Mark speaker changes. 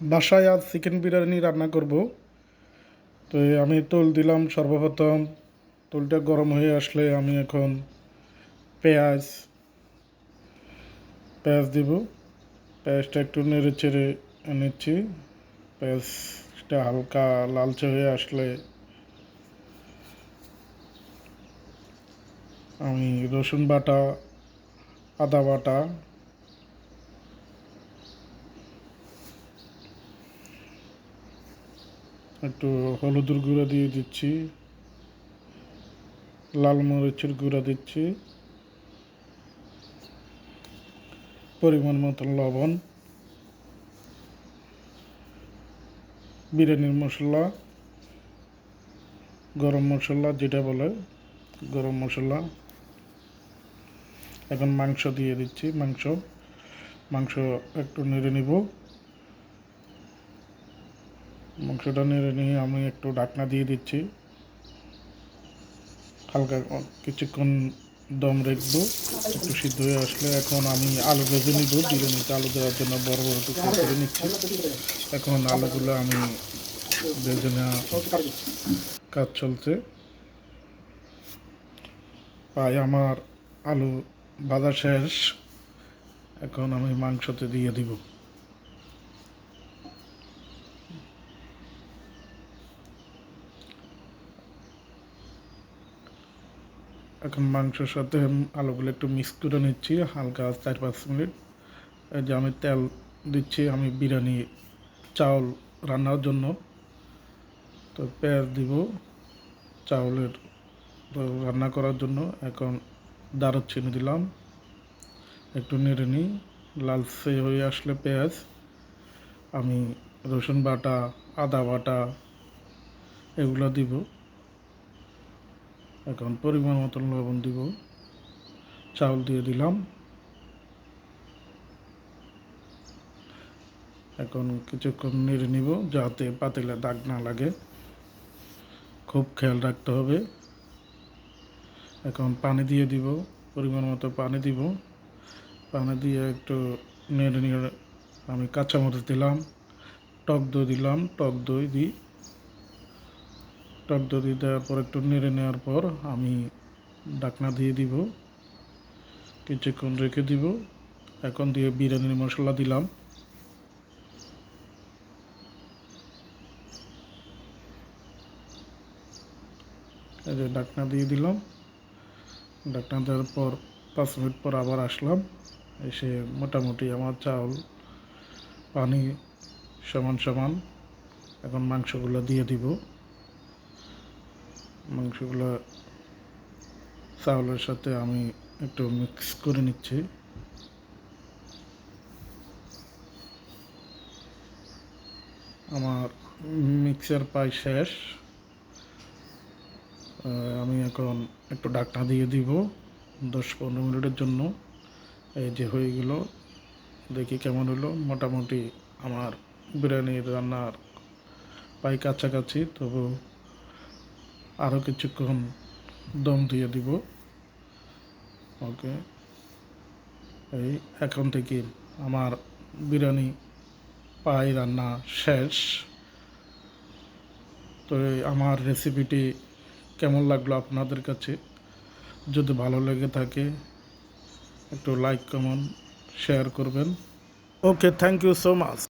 Speaker 1: বাসায় আজ চিকেন বিরিয়ানি রান্না করব। তো আমি তোল দিলাম সর্বপ্রথম। তোলটা গরম হয়ে আসলে আমি এখন পেঁয়াজ পেঁয়াজ দিব। পেঁয়াজটা একটু নেড়ে চেড়ে নিচ্ছি। পেঁয়াজটা হালকা লালচে হয়ে আসলে আমি রসুন বাটা, আদা বাটা একটু হলুদের গুঁড়া দিয়ে দিচ্ছি, লাল মরিচের গুঁড়া দিচ্ছি, পরিমাণ মতো লবণ, বিরিয়ানির মশলা, গরম মশলা যেটা বলে গরম মশলা, এখন মাংস দিয়ে দিচ্ছি, মাংস মাংস একটু নেড়ে নিব। মাংসটা নেড়ে নিয়ে আমি একটু ঢাকনা দিয়ে দিচ্ছি। হালকা কিছুক্ষণ দম রাখব, একটু সিদ্ধ হয়ে আসলে এখন আমি আলু ভেজে নিব, বিরিয়ানিতে আলু দেওয়ার জন্য বড় বড় টুকরো করে নিচ্ছি। এখন আলুগুলো আমি ভেজে নেওয়া কাজ চলছে। প্রায় আমার আলু ভাজা শেষ, এখন আমি মাংসতে দিয়ে দিব। এখন মাংসের সাথে আলুগুলো একটু মিক্স করে নিচ্ছি, হালকা চার পাঁচ মিনিট। যে আমি তেল দিচ্ছি, আমি বিরিয়ানি, চাউল রান্নার জন্য। তো পেঁয়াজ দিব চাউলের রান্না করার জন্য। এখন দারুচিনি দিলাম, একটু নেড়ে নিই। লালচে হয়ে আসলে পেঁয়াজ। আমি রসুন বাটা, আদা বাটা, এগুলো দিব। এখন পরিমাণ মতন লবণ দিব। চাউল দিয়ে দিলাম। এখন কিছুক্ষণ নেড়ে নিব যাতে পাতিলে দাগ না লাগে। খুব খেয়াল রাখতে হবে। এখন পানি দিয়ে দিব, পরিমাণ মতো পানি দিব। পানি দিয়ে একটু নেড়ে নিয়ে আমি কাঁচামরিচ দিলাম, টক দই দিলাম, টক দই দিই টক দই দেওয়ার পর একটু নেড়ে নেওয়ার পর আমি ডাকনা দিয়ে দিব, কিছুক্ষণ রেখে দিব, এখন দিয়ে বিরিয়ানির মশলা দিলাম। ডাকনা দিয়ে দিলাম। ডাকনা দেওয়ার পর পাঁচ মিনিট পর আবার আসলাম। এসে মোটামুটি আমার চাউল পানি সমান সমান, এখন মাংসগুলো দিয়ে দিব। মাংসগুলো চাউলের সাথে আমি একটু মিক্স করে নিচ্ছি। আমার মিক্সার পাই শেষ। আমি এখন একটু ডাকনা দিয়ে দিব দশ পনেরো মিনিটের জন্য। এই যে হয়ে গেল, দেখি কেমন হলো। মোটামুটি আমার বিরিয়ানির রান্নার পাই কাছাকাছি, তবু আরও কিছুক্ষণ দম দিয়ে দিব। ওকে। এই, এখন থেকে আমার বিরিয়ানি পাই রান্না শেষ। তো আমার রেসিপিটি কেমন লাগল আপনাদের কাছে? যদি ভালো লেগে থাকে, একটু লাইক কমেন্ট শেয়ার করবেন। Okay thank you so much